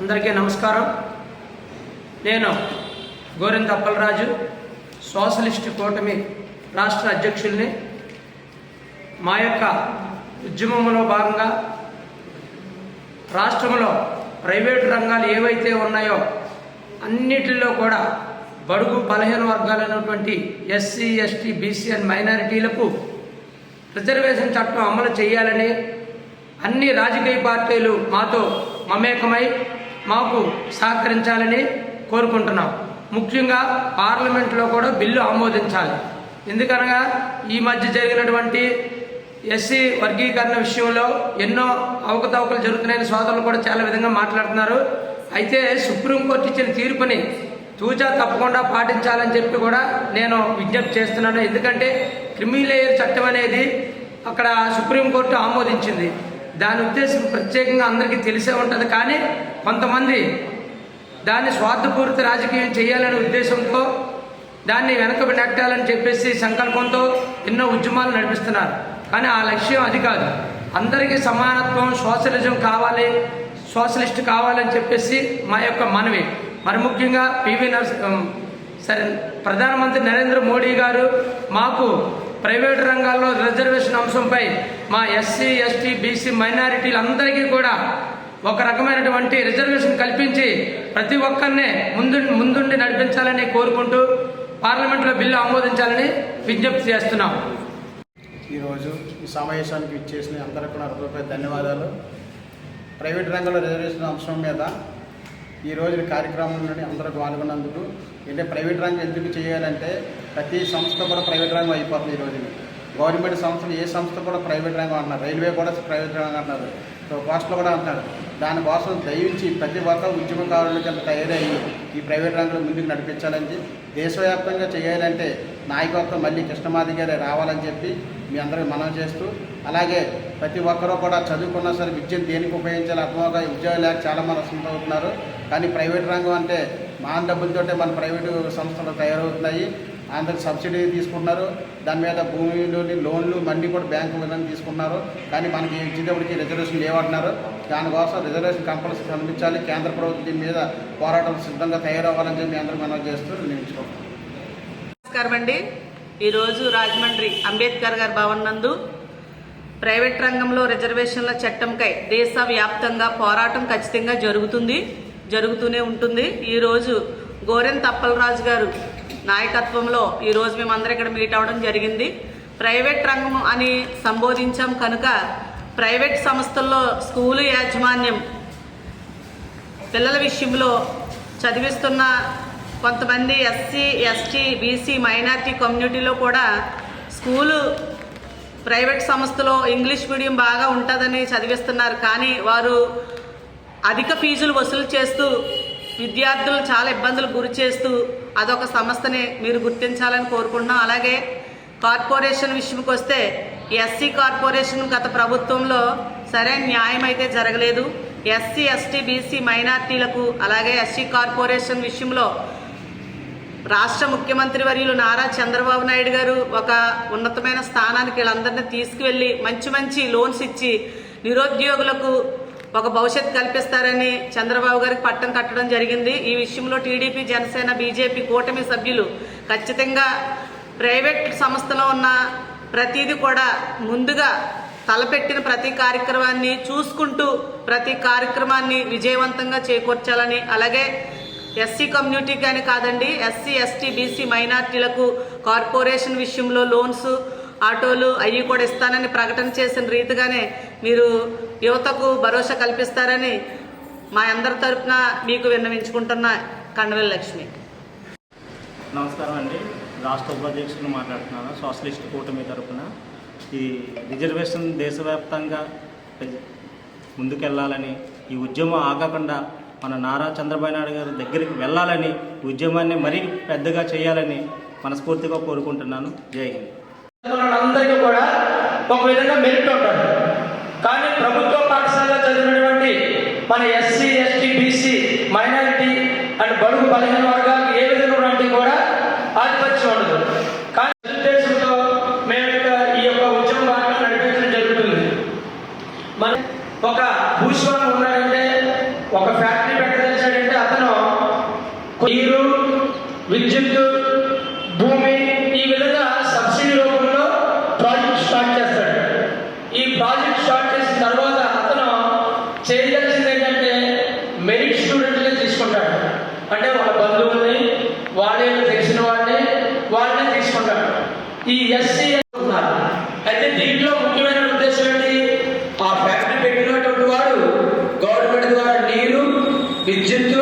అందరికీ నమస్కారం. నేను గోరింద అప్పలరాజు సోషలిస్ట్ కూటమి రాష్ట్ర అధ్యక్షుల్ని. మా యొక్క ఉద్యమంలో భాగంగా రాష్ట్రంలో ప్రైవేటు రంగాలు ఏవైతే ఉన్నాయో అన్నిటిలో కూడా బడుగు బలహీన వర్గాలైనటువంటి ఎస్సీ ఎస్టీ బీసీ అండ్ మైనారిటీలకు రిజర్వేషన్ చట్టం అమలు చేయాలని అన్ని రాజకీయ పార్టీలు మాతో మమేకమై మాకు సహకరించాలని కోరుకుంటున్నాం. ముఖ్యంగా పార్లమెంట్లో కూడా బిల్లు ఆమోదించాలి. ఎందుకనగా ఈ మధ్య జరిగినటువంటి ఎస్సీ వర్గీకరణ విషయంలో ఎన్నో అవకతవకలు జరుగుతున్నాయని సోదరులు కూడా చాలా విధంగా మాట్లాడుతున్నారు. అయితే సుప్రీంకోర్టు ఇచ్చిన తీర్పుని తూచా తప్పకుండా పాటించాలని చెప్పి కూడా నేను విజ్ఞప్తి చేస్తున్నాను. ఎందుకంటే క్రిమిలేయర్ చట్టం అనేది అక్కడ సుప్రీంకోర్టు ఆమోదించింది. దాని ఉద్దేశం ప్రత్యేకంగా అందరికీ తెలిసే ఉంటుంది. కానీ కొంతమంది దాన్ని స్వార్థపూరిత రాజకీయం చేయాలనే ఉద్దేశంతో దాన్ని వెనక నెట్టాలని చెప్పేసి సంకల్పంతో ఎన్నో ఉద్యమాలు నడిపిస్తున్నారు. కానీ ఆ లక్ష్యం అది కాదు. అందరికీ సమానత్వం సోషలిజం కావాలి సోషలిస్ట్ కావాలని చెప్పేసి మా యొక్క మనవి. మరి ముఖ్యంగా పివి నర్స్ సరే ప్రధానమంత్రి నరేంద్ర మోడీ గారు మాకు ప్రైవేట్ రంగాల్లో రిజర్వేషన్ అంశంపై మా ఎస్సీ ఎస్టీ బీసీ మైనారిటీలందరికీ కూడా ఒక రకమైనటువంటి రిజర్వేషన్ కల్పించి ప్రతి ఒక్కరినే ముందు ముందుండి నడిపించాలని కోరుకుంటూ పార్లమెంట్లో బిల్లు ఆమోదించాలని విజ్ఞప్తి చేస్తున్నాం. ఈరోజు ఈ సమావేశానికి ఇచ్చేసిన అందరికీ కూడా ధన్యవాదాలు. ప్రైవేట్ రంగంలో రిజర్వేషన్ అంశం మీద ఈ రోజు కార్యక్రమంలోని అందరూ పాల్గొన్నందుకు అంటే ప్రైవేట్ రంగం ఎందుకు చేయాలంటే ప్రతి సంస్థ కూడా ప్రైవేట్ రంగం అయిపోతుంది ఈ రోజు. గవర్నమెంట్ సంస్థలు ఏ సంస్థ కూడా ప్రైవేట్ రంగం అంటున్నారు. రైల్వే కూడా ప్రైవేట్ రంగం అంటున్నారు. సో పోస్టులు కూడా అంటున్నారు. దానికోసం దయించి ప్రతి ఒక్క ఉద్యమకారుల కింద తయారయ్యి ఈ ప్రైవేట్ రంగంలో ముందుకు నడిపించాలని దేశవ్యాప్తంగా చేయాలంటే నాయకత్వం మళ్ళీ కృష్ణమాది గారే రావాలని చెప్పి మీ అందరికీ మనం చేస్తూ అలాగే ప్రతి ఒక్కరూ కూడా చదువుకున్నా సరే విద్యను దేనికి ఉపయోగించాలి అర్థమవుగా ఉద్యోగం లేక చాలా మంది అవుతున్నారు. కానీ ప్రైవేట్ రంగం అంటే మాన డబ్బులతోటే మన ప్రైవేటు సంస్థలు తయారవుతున్నాయి. అందరికి సబ్సిడీ తీసుకుంటున్నారు. దాని మీద భూమిలోని లోన్లు మళ్ళీ కూడా బ్యాంకు విధంగా తీసుకున్నారు కానీ మనకి ఇచ్చేటప్పటికి రిజర్వేషన్ లేవంటున్నారు. దానికోసం రిజర్వేషన్ కంపల్సరీ కనిపించాలి కేంద్ర ప్రభుత్వం దీని మీద పోరాటం సిద్ధంగా తయారవ్వాలని చెప్పి మీ అందరూ మనం చేస్తూ నిర్ణయించుకుంటాం నమస్కారం అండి. ఈరోజు రాజమండ్రి అంబేద్కర్ గారి భవన్ నందు ప్రైవేట్ రంగంలో రిజర్వేషన్ల చట్టంకై దేశవ్యాప్తంగా పోరాటం ఖచ్చితంగా జరుగుతుంది జరుగుతూనే ఉంటుంది. ఈరోజు గోరెన్ తప్పలరాజు గారు నాయకత్వంలో ఈరోజు మేమందరం ఇక్కడ మీట్ అవ్వడం జరిగింది. ప్రైవేట్ రంగం అని సంబోధించాం కనుక ప్రైవేట్ సంస్థల్లో స్కూలు యాజమాన్యం పిల్లల విషయంలో చదివిస్తున్న కొంతమంది ఎస్సీ ఎస్టీ బీసీ మైనార్టీ కమ్యూనిటీలో కూడా స్కూలు ప్రైవేట్ సంస్థలో ఇంగ్లీష్ మీడియం బాగా ఉంటుందని చదివిస్తున్నారు. కానీ వారు అధిక ఫీజులు వసూలు చేస్తూ విద్యార్థులు చాలా ఇబ్బందులు గురి చేస్తూ అదొక సంస్థని మీరు గుర్తించాలని కోరుకుంటున్నాం. అలాగే కార్పొరేషన్ విషయంకి వస్తే ఎస్సీ కార్పొరేషన్ గత ప్రభుత్వంలో సరైన న్యాయం అయితే జరగలేదు. ఎస్సీ ఎస్టీ బీసీ మైనార్టీలకు అలాగే ఎస్సీ కార్పొరేషన్ విషయంలో రాష్ట్ర ముఖ్యమంత్రి వర్యులు నారా చంద్రబాబు నాయుడు గారు ఒక ఉన్నతమైన స్థానానికి వీళ్ళందరినీ తీసుకువెళ్ళి మంచి మంచి లోన్స్ ఇచ్చి నిరుద్యోగులకు ఒక భవిష్యత్తు కల్పిస్తారని చంద్రబాబు గారికి పట్టం కట్టడం జరిగింది. ఈ విషయంలో టీడీపీ జనసేన బీజేపీ కూటమి సభ్యులు ఖచ్చితంగా ప్రైవేట్ సంస్థలో ఉన్న ప్రతిదీ కూడా ముందుగా తలపెట్టిన ప్రతి కార్యక్రమాన్ని చూసుకుంటూ ప్రతి కార్యక్రమాన్ని విజయవంతంగా చేకూర్చాలని అలాగే ఎస్సీ కమ్యూనిటీకి అని కాదండి ఎస్సీ ఎస్టీ బీసీ మైనార్టీలకు కార్పొరేషన్ విషయంలో లోన్స్ ఆటోలు అవి కూడా ఇస్తానని ప్రకటన చేసిన రీతిగానే మీరు యువతకు భరోసా కల్పిస్తారని మా అందరి తరపున మీకు విన్నవించుకుంటున్న కండవెల్ లక్ష్మి. నమస్కారం అండి. రాష్ట్ర ఉపాధ్యక్షులు మాట్లాడుతున్నాను సోషలిస్ట్ కూటమి తరపున ఈ రిజర్వేషన్ దేశవ్యాప్తంగా ముందుకెళ్ళాలని ముందుకెళ్ళాలని ఈ ఉద్యమం ఆగకుండా మన నారా చంద్రబాబు నాయుడు గారి దగ్గరికి వెళ్ళాలని ఉద్యమాన్ని మరీ పెద్దగా చేయాలని మనస్ఫూర్తిగా కోరుకుంటున్నాను. జై హింద్. అందరికీ కూడా ఒక విధంగా మెరిట్ ఉంటాడు కానీ ప్రభుత్వ పాఠశాలలో చదివినటువంటి మన SC ST BC minority and బడుగు బలహీన వర్గాలకు ఏ విధంగా కూడా ఆధిపత్యం ఉండదు. కానీ ఉద్దేశంతో మేము ఈ యొక్క ఉద్యమ భాగంగా నడిపించడం జరుగుతుంది. మన ఒక భూస్వామి ఉన్నాడంటే ఎస్సీ ఎస్సీ అయితే దీంట్లో ముఖ్యమైన ఉద్దేశం ఏంటి? ఆ ఫ్యాక్టరీ పెట్టినటువంటి వాడు గవర్నమెంట్ ద్వారా నీరు విద్యుత్